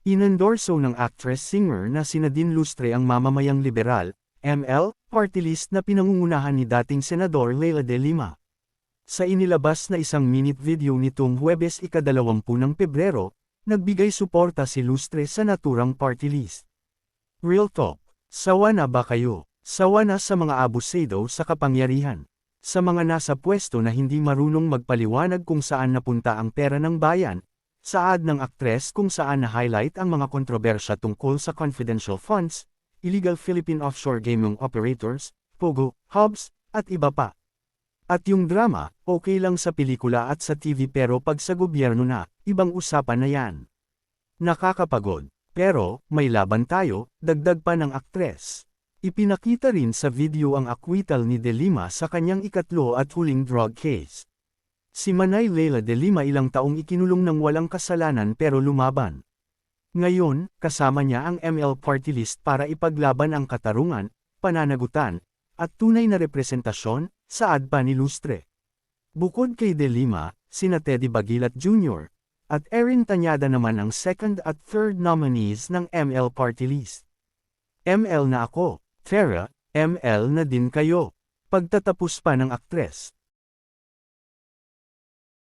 Inendorso ng actress-singer na si Nadine Lustre ang mamamayang liberal, ML, party list na pinangungunahan ni dating Senador Leila de Lima. Sa inilabas na isang minute video nitong Huwebes ikadalawampu ng Pebrero, nagbigay suporta si Lustre sa naturang party list. Real Talk, sawa na ba kayo? Sawa na sa mga abusado sa kapangyarihan. Sa mga nasa pwesto na hindi marunong magpaliwanag kung saan napunta ang pera ng bayan, saad ng aktres kung saan na-highlight ang mga kontrobersya tungkol sa confidential funds, illegal Philippine offshore gaming operators, POGO, hubs, at iba pa. At yung drama, okay lang sa pelikula at sa TV pero pag sa gobyerno na, ibang usapan na yan. Nakakapagod. Pero, may laban tayo, dagdag pa ng aktres. Ipinakita rin sa video ang acquittal ni De Lima sa kanyang ikatlo at huling drug case. Si Manay Leila De Lima ilang taong ikinulong ng walang kasalanan pero lumaban. Ngayon, kasama niya ang ML party list para ipaglaban ang katarungan, pananagutan, at tunay na representasyon, saad pa ni Lustre. Bukod kay De Lima, sina Teddy Bagilat Jr., at Erin Tanyada naman ang second at third nominees ng ML party list. ML na ako, Tara, ML na din kayo. Pagtatapos pa ng aktres,